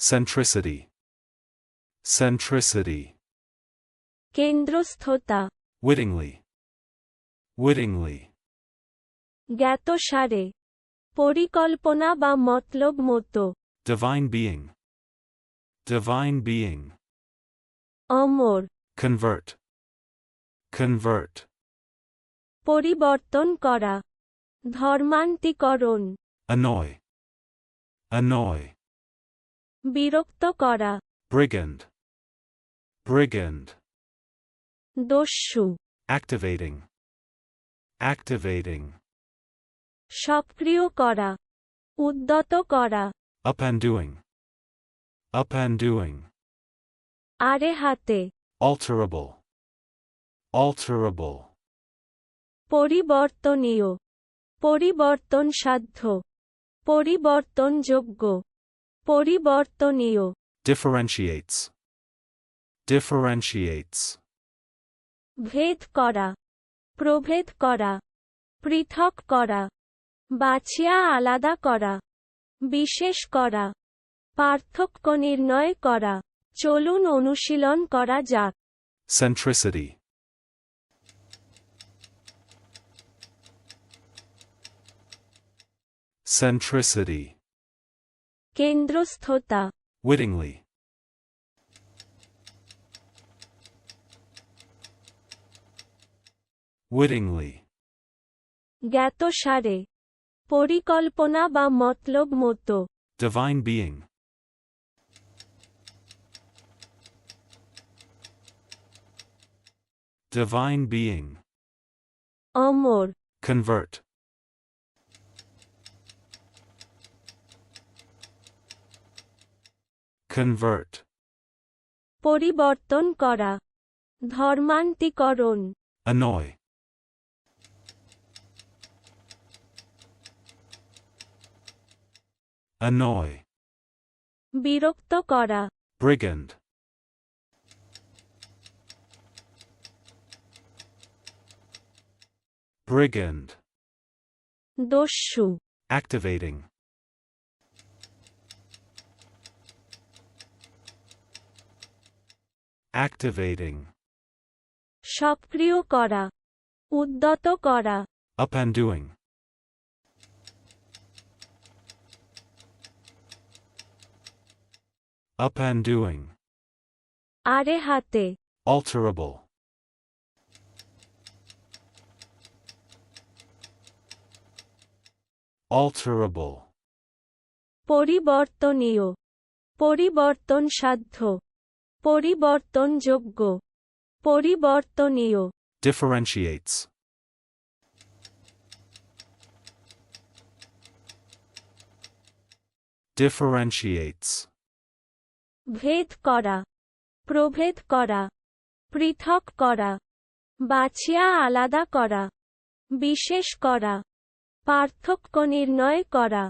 Centricity. Centricity. কেন্দ্রস্থতা Wittingly. Wittingly. জ্ঞাতসারে পরিকল্পনা বা মতলব মতো Divine being. Divine being. অমর Convert. Convert. পরিবর্তন করা ধর্মান্তিকরণ Annoy. Annoy. বিরক্ত করা Brigand. Brigand. দস্যু Activating. Activating. সক্রিয় করা উদ্যত করা Up and doing. Up and doing. আরে হাতে Alterable. Alterable. পরিবর্তনীয় পরিবর্তনসাধ্য পরিবর্তনযোগ্য পরিবর্তনীয় Differentiates. Differentiates. ভেদ করা প্রভেদ করা পৃথক করা বাছিয়া আলাদা করা বিশেষ করা পার্থক্য নির্ণয় করা চলুন অনুশীলন করা যাক Centricity. Centricity. কেন্দ্রস্থতা Wittingly. Wittingly. জ্ঞাতসারে পরিকল্পনা বা মতলব মতো Divine being. Divine being. অমর Convert. Convert. পরিবর্তন করা ধর্মান্তিকরণ Annoy. Annoy. বিরক্ত করা Brigand. Brigand. দস্যু Activating. Activating. সক্রিয় করা উদ্যত করা Up and doing. Up and doing. আরে হাতে Alterable. Alterable. পরিবর্তনীয় পরিবর্তনসাধ্য পরিবর্তনযোগ্য। পরিবর্তনীয়। Differentiates. Differentiates. ভেদ করা। প্রভেদ করা। পৃথক করা। বাছিয়া আলাদা করা। বিশেষ করা। পার্থক্য নির্ণয় করা।